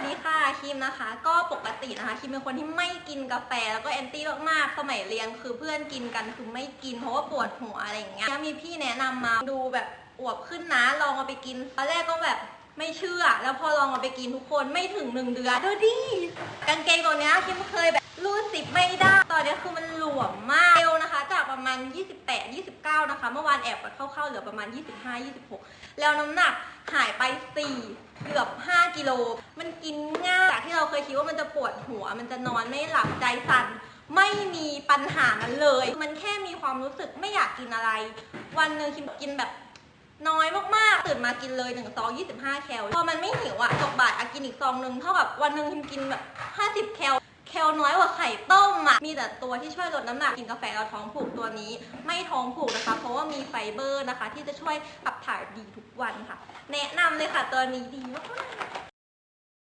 วัสดีค่ะคิมนะคะ ก็ปกตินะคะคิมเป็นคนที่ไม่กินกาแฟแล้วก็แอนตี้มากๆสมัยเรียนคือเพื่อนกินกันคือไม่กินเพราะว่าปวดหัวอะไรอย่างเงี้ยมีพี่แนะนำมาดูแบบอวบขึ้นนะลองเอาไปกินตอนแรกก็แบบไม่เชื่อ แล้วพอลองเอาไปกินทุกคนไม่ถึงหนึ่งเดือนดูดิกางเกงตัวเนี้ยคิมเคยแบบรูดสิบไม่ได้ตอนนี้คือมันหลวมมากเร็วนะคะ จากประมาณ 28 29 นะคะ เมื่อวานแอบกดเข้าๆเหลือประมาณ 25 26 แล้วน้ำหนัก หายไป 4 เกือบ 5 กิโล มันกินง่ายจากที่เราเคยคิดว่ามันจะปวดหัว มันจะนอนไม่หลับใจสั่น ไม่มีปัญหานั้นเลย มันแค่มีความรู้สึกไม่อยากกินอะไร วันหนึ่งคิมกินแบบน้อยมากๆ ตื่นมากินเลย1ซอง25 แคล พอมันไม่หิวอะตกบ่ายอะกินอีกซองหนึ่งเท่ากับวันหนึ่งคิมกินแบบ 50 แคล แคลน้อยกว่าไข่ต้ม มีแต่ตัวที่ช่วยลดน้ำหนักกินกาแฟเราท้องผูกตัวนี้ ไม่ท้องผูกนะคะ เพราะว่ามีไฟเบอร์นะคะ ที่จะช่วยขับถ่ายดีทุกวันค่ะ แนะนำเลยค่ะตัวนี้ดีมาก